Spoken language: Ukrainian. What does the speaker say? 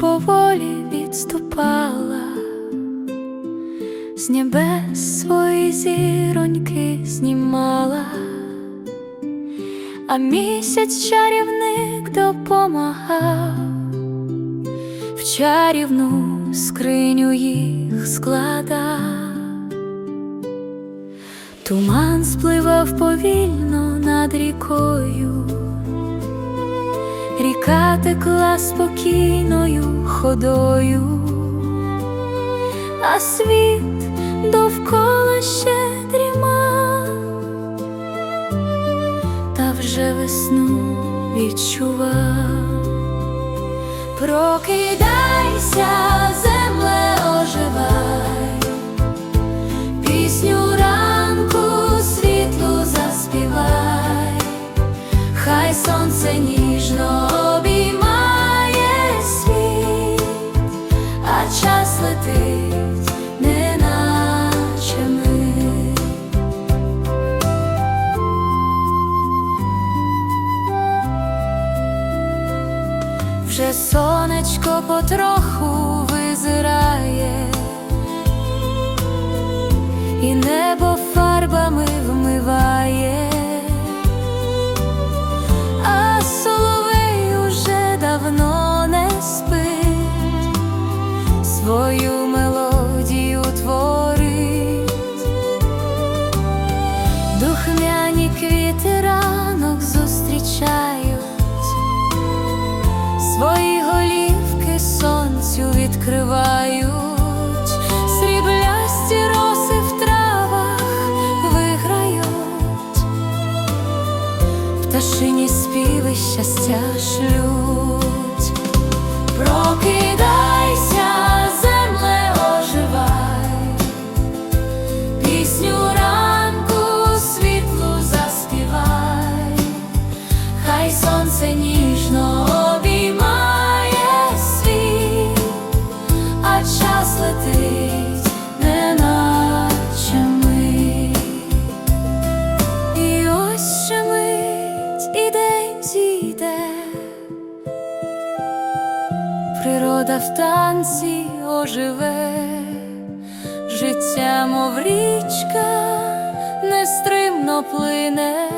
поволі відступала, з небес свої зіроньки знімала, а місяць чарівник допомагав, в чарівну скриню їх складав. Туман спливав повільно над рікою, ріка текла спокійною ходою, а світ довкола ще дрімав, та вже весну відчував. Прокидайся, Вже сонечко потроху визирає, і небо фарбами вмиває, а соловей уже давно не спить, свою сонцю відкривають, сріблясті роси в травах виграють, пташині співи щастя шлють. День зійде, природа в танці оживе, життя, мов річка, нестримно плине,